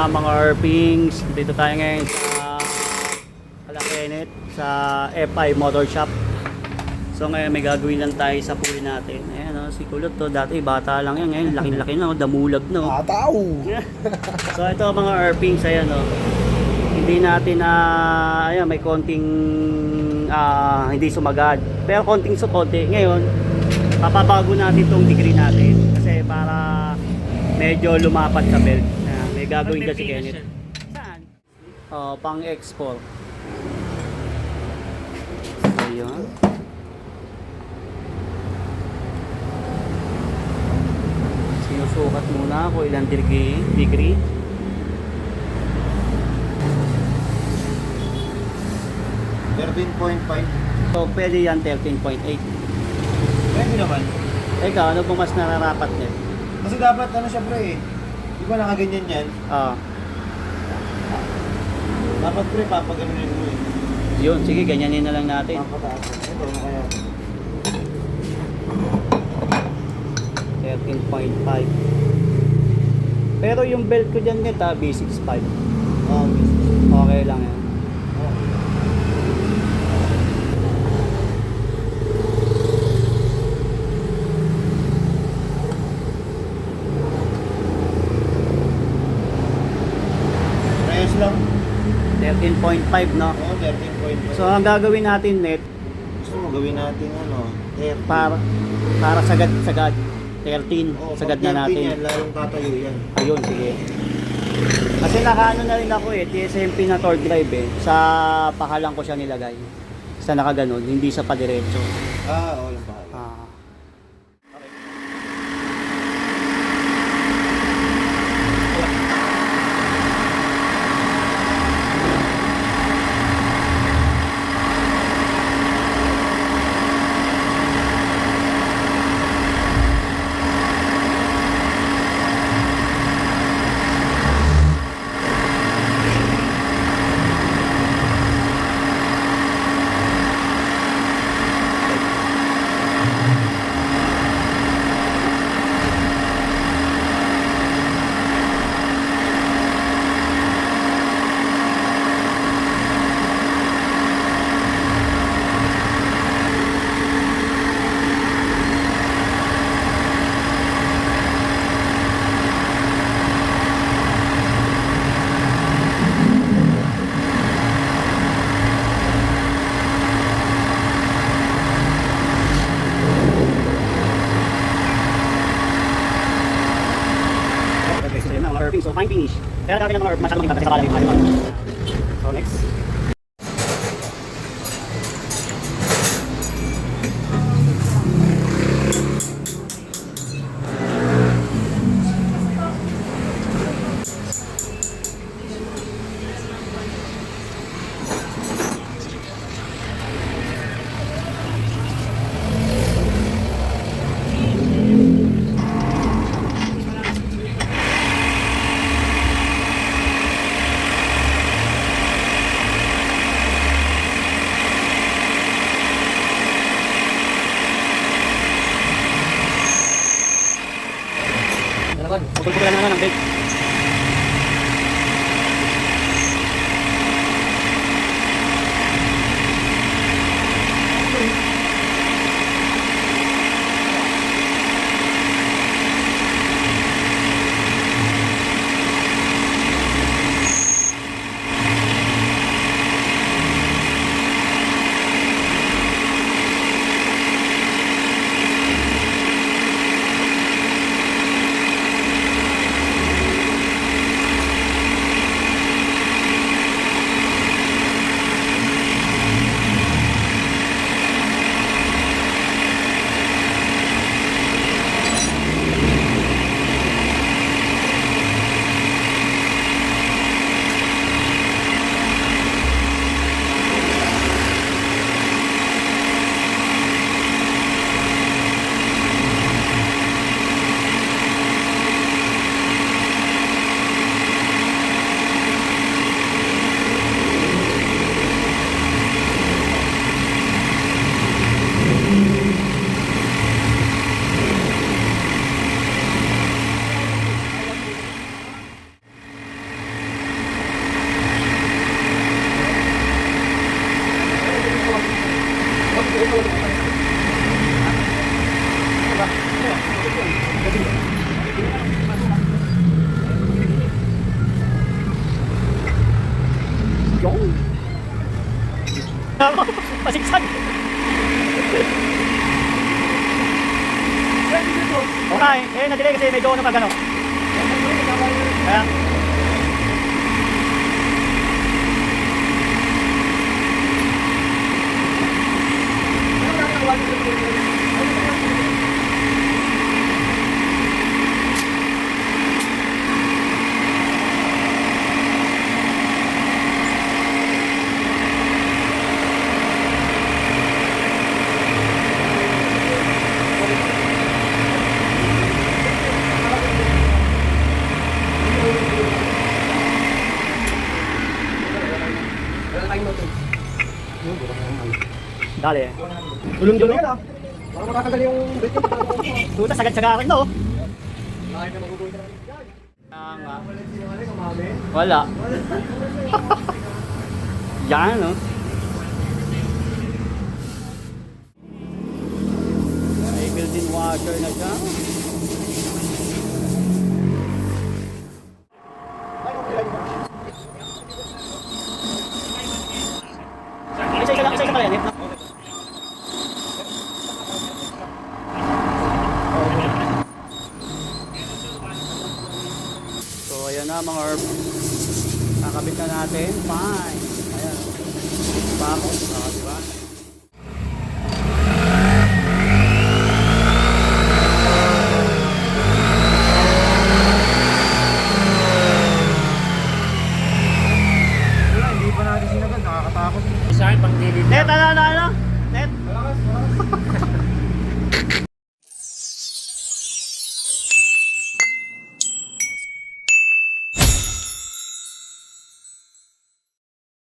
Ayan mga Arpings, dito tayo ngayon sa Alakenet sa F5 Motor Shop. So ngayon may gagawin lang tayo sa puwi natin. Ayan o, si Kulot to, dati bata lang yan, ngayon laki-laki na, oh, damulag na. oh. Ataw! so ito mga Arpings, ayan o. Hindi natin na, ayan may konting ah, hindi sumagad. Pero konting su konti. Ngayon, papabago natin tong degree natin. Kasi para medyo lumapat sa belt. Gagawin kasi Kenneth. Saan? Oh, pang export. Ayun. Sinusukat muna ako ilang degree. degree. Thirteen point five. So, pwede yan 13.8. Pwede naman. Ikaw, ano ba mas nararapat niya? Kasi dapat ano siya pre eh. Di ba nakaganyan yan? Ah, Dapat pre, papaganunin mo eh. yun, sige, ganyanin na lang natin. Papataas. Ito, ano kaya? 13.5. Pero yung belt ko dyan net ah, B65. Oh, Okay lang yan. Prayos lang. 13.5 no? Oo, 13.5. So ang gagawin natin net gusto mo gawin natin ano? 30. para para sagad sagad 13 Oo, sagad pag na 13 natin. Yan, lalong tatayo yan. Ayun, sige. Kasi nakaano na rin ako eh, TSMP na torque drive eh. Sa pakalang ko siya nilagay. Sa nakaganon, hindi sa padiretso. Ah, oo, yung bahala. Ah. Okay, so yun na, mga earthing. So, fine finish. Kaya natin ng mga earth, masyadong kasi sa pala yung. So, next. Pagkulpulan na lang naman ng brake. Ako, pasiksag. Okay, eh, na-delay kasi medyo ano pag ano. Dali. Tulong-tulong yan ah. Para makakagal yung break yung Tuta, sagad-sagaran no. Kaya nga. Wala. Yan, no? May built-in washer na siya. Isa-isa lang, isa-isa pala yan. eh. So ayan na mga herb. Kakabit na natin. Fine. Ayan. Bakos. Ah, di ba? Wala, hindi pa natin sinagad. Nakakatakot. Net, ano, ano, ano? Net? Malakas, malakas.